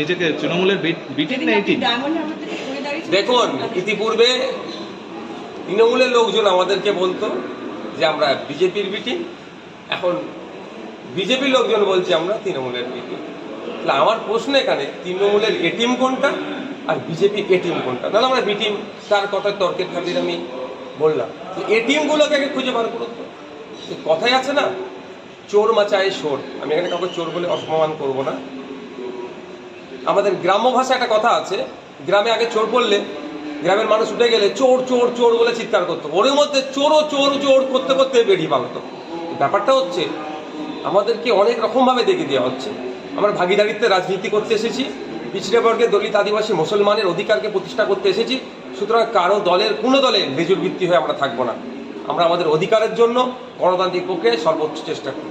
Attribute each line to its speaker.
Speaker 1: নিজেকে তৃণমূলের বিটিং না এটি
Speaker 2: দেখুন ইতিপূর্বে তৃণমূলের লোকজন আমাদেরকে বলতো যে আমরা বিজেপির মিটিং এখন বিজেপির লোকজন বলছে আমরা তৃণমূলের মিটিং তাহলে আমার প্রশ্ন এখানে তৃণমূলের এটিএম কোনটা আর বিজেপি এটিএম কোনটা? নাহলে আমরা বিটিম তার কথা তর্কের খাতির আমি বললাম। এটিএমগুলোকে আগে খুঁজে বার করুন তো। কথাই আছে না চোর মাচায় সোর আমি এখানে কাউকে চোর বলে অসম্মান করব না। আমাদের গ্রাম্য ভাষা একটা কথা আছে, গ্রামে আগে চোর পড়লে গ্রামের মানুষ উঠে গেলে চোর চোর চোর বলে চিৎকার করতো। ওর মধ্যে চোরও, চোর চোর করতে করতে বেরিয়ে পারতো ব্যাপারটা হচ্ছে, আমাদেরকে অনেক রকমভাবে দেখে দেওয়া হচ্ছে। আমরা ভাগিদারিত্বে রাজনীতি করতে এসেছি, পিছিয়ে বর্গের দলিত আদিবাসী মুসলমানের অধিকারকে প্রতিষ্ঠা করতে এসেছি, সুতরাং কারও দলের, কোনো দলে লেজুর ভিত্তি হয়ে আমরা থাকব না। আমরা আমাদের অধিকারের জন্য গণতান্ত্রিক পক্ষে সর্বোচ্চ চেষ্টা করি